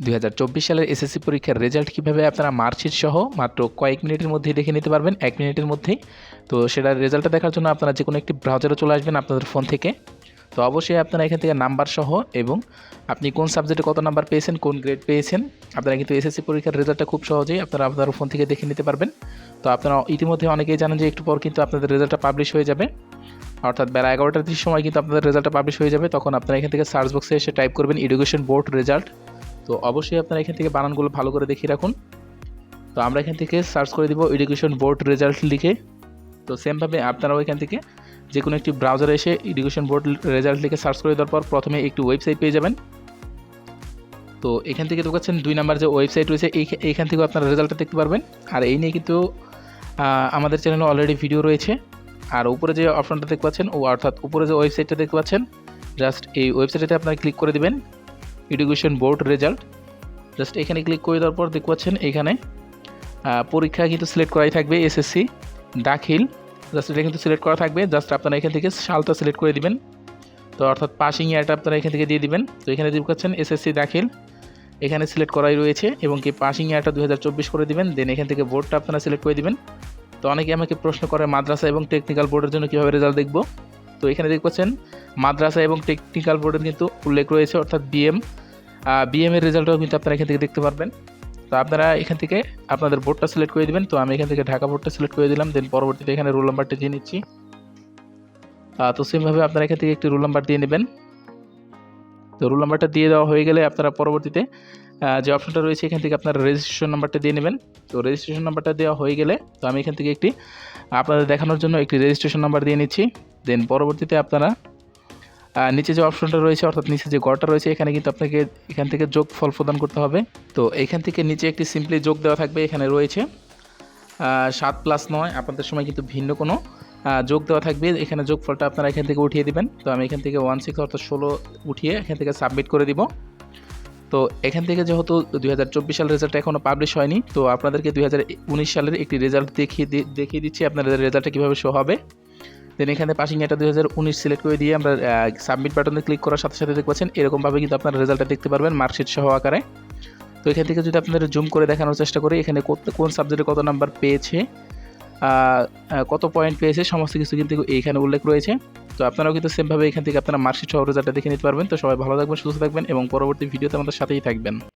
দুই হাজার চব্বিশ সালের এসএসসি পরীক্ষার রেজাল্ট কীভাবে আপনারা মার্কশিট সহ মাত্র কয়েক মিনিটের মধ্যেই দেখে নিতে পারবেন, এক মিনিটের মধ্যেই। তো সেটার রেজাল্টটা দেখার জন্য আপনারা যে কোনো একটি ব্রাউজারে চলে আসবেন আপনাদের ফোন থেকে। তো অবশ্যই আপনারা এখান থেকে নাম্বার সহ এবং আপনি কোন সাবজেক্টে কত নাম্বার পেয়েছেন, কোন গ্রেড পেয়েছেন, আপনারা কিন্তু এসএসসি পরীক্ষার রেজাল্টটা খুব সহজেই আপনারা আপনার ফোন থেকে দেখে নিতে পারবেন। তো আপনারা ইতিমধ্যে অনেকেই জানেন যে একটু পর কিন্তু আপনাদের রেজাল্টটা পাবলিশ হয়ে যাবে। অর্থাৎ বেলা এগারোটার সময় কিন্তু আপনাদের রেজাল্টটা পাবলিশ হয়ে যাবে, তখন আপনারা এখান থেকে সার্চ বক্সে এসে টাইপ করবেন এডুকেশন বোর্ড রেজাল্ট তো অবশ্যই আপনারা এখান থেকে বানানগুলো ভালো করে দেখিয়ে রাখুন। তো আমরা এখান থেকে সার্চ করে দিব এডুকেশন বোর্ড রেজাল্ট লিখে। তো সেমভাবে আপনারাও এখান থেকে যে কোনো একটি ব্রাউজারে এসে এডুকেশন বোর্ড রেজাল্ট লিখে সার্চ করে দেওয়ার পর প্রথমে একটি ওয়েবসাইট পেয়ে যাবেন। তো এখান থেকে দেখাচ্ছেন দুই নাম্বার যে ওয়েবসাইট রয়েছে, এই এইখান থেকেও আপনারা রেজাল্টটা দেখতে পারবেন। আর এই নিয়ে কিন্তু আমাদের চ্যানেলে অলরেডি ভিডিও রয়েছে। আর উপরে যে অপশনটা দেখতে পাচ্ছেন, ও অর্থাৎ উপরে যে ওয়েবসাইটটা দেখতে পাচ্ছেন জাস্ট এই ওয়েবসাইটে আপনারা ক্লিক করে দিবেন। এডুকেশন বোর্ড রেজাল্ট জাস্ট এখানে ক্লিক করে দেওয়ার পর দেখতে পাচ্ছেন এখানে পরীক্ষা কিন্তু সিলেক্ট করাই থাকবে এসএসসি দাখিল। জাস্ট এটা কিন্তু সিলেক্ট করা থাকবে। জাস্ট আপনারা এখান থেকে সালটা সিলেক্ট করে দিবেন। তো অর্থাৎ পাসিং ইয়ারটা আপনারা এখান থেকে দিয়ে দিবেন। তো এখানে দেখতে পাচ্ছেন এসএসসি দাখিল। এখানে সিলেক্ট করাই রয়েছে এবং কি পাসিং ইয়ারটা দু হাজার চব্বিশ করে দিবেন। দেন এখান থেকে বোর্ডটা আপনারা সিলেক্ট করে দিবেন। তো অনেকে আমাকে প্রশ্ন করে মাদ্রাসা এবং টেকনিক্যাল বোর্ডের জন্য কীভাবে রেজাল্ট দেখব? তো এখানে দেখতে পাচ্ছেন, মাদ্রাসা এবং টেকনিক্যাল বোর্ডের কিন্তু উল্লেখ রয়েছে, অর্থাৎ বিএম বিএম এর রেজাল্টও কিন্তু আপনারা এখান থেকে দেখতে পারবেন। তো আপনারা এখান থেকে আপনাদের বোর্ডটা সিলেক্ট করে দিবেন। তো আমি এখান থেকে ঢাকা বোর্ডটা সিলেক্ট করে দিলাম দেন পরবর্তীতে এখানে রোল নাম্বারটা দিয়ে নিচ্ছি। তো সেমভাবে আপনারা এখান থেকে একটি রোল নাম্বার দিয়ে নেবেন। তো রোল নাম্বারটা দিয়ে দেওয়া হয়ে গেলে আপনারা পরবর্তীতে যে অপশনটা রয়েছে, এখান থেকে আপনারা রেজিস্ট্রেশন নাম্বারটা দিয়ে নেবেন। তো রেজিস্ট্রেশন নাম্বারটা দেওয়া হয়ে গেলে, তো আমি এখান থেকে একটি, আপনাদের দেখানোর জন্য একটি রেজিস্ট্রেশন নাম্বার দিয়ে নিচ্ছি। দেন পরবর্তীতে আপনারা নিচে যে অপশনটা রয়েছে, অর্থাৎ নিচে যে গড়টা রয়েছে, এখানে কিন্তু আপনাকে এখান থেকে যোগ ফল প্রদান করতে হবে। তো এখান থেকে নিচে একটি সিম্পলি যোগ দেওয়া থাকবে, এখানে রয়েছে সাত প্লাস নয়। আপনাদের সময় কিন্তু ভিন্ন কোনো যোগ দেওয়া থাকবে। এখানে যোগফলটা আপনারা এখান থেকে উঠিয়ে দিবেন। তো আমি এখান থেকে ওয়ান সিক্স অর্থাৎ ষোলো উঠিয়ে এখান থেকে সাবমিট করে দিব। তো এখান থেকে যেহেতু দুই হাজার চব্বিশ সালের রেজাল্ট এখনও পাবলিশ হয়নি, তো আপনাদেরকে দুই হাজার উনিশ সালের একটি রেজাল্ট দেখিয়ে দেখিয়ে দিচ্ছি। আপনাদের রেজাল্টটা কীভাবে শো হবে। দেন এখানে পাসিং এটা দুই হাজার উনিশ সিলেক্ট করে দিয়ে আমরা সাবমিট বাটনে ক্লিক করার সাথে সাথে দেখতে পাচ্ছেন, এরকমভাবে কিন্তু আপনারা রেজাল্টটা দেখতে পারবেন মার্কশিট সহ আকারে। তো এখান থেকে যদি আপনাদের জুম করে দেখানোর চেষ্টা করি, এখানে কোন সাবজেক্টে কত নাম্বার পেয়েছে কত পয়েন্ট পেয়েছে, সমস্ত কিছু কিন্তু এইখানে উল্লেখ রয়েছে। তো আপনারাও কিন্তু সেমভাবে এখান থেকে আপনারা মার্কশিট সহ রেজাল্টটা দেখে নিতে পারবেন। তো সবাই ভালো থাকবেন, সুস্থ থাকবেন এবং পরবর্তী ভিডিওতে আমাদের সাথেই থাকবেন।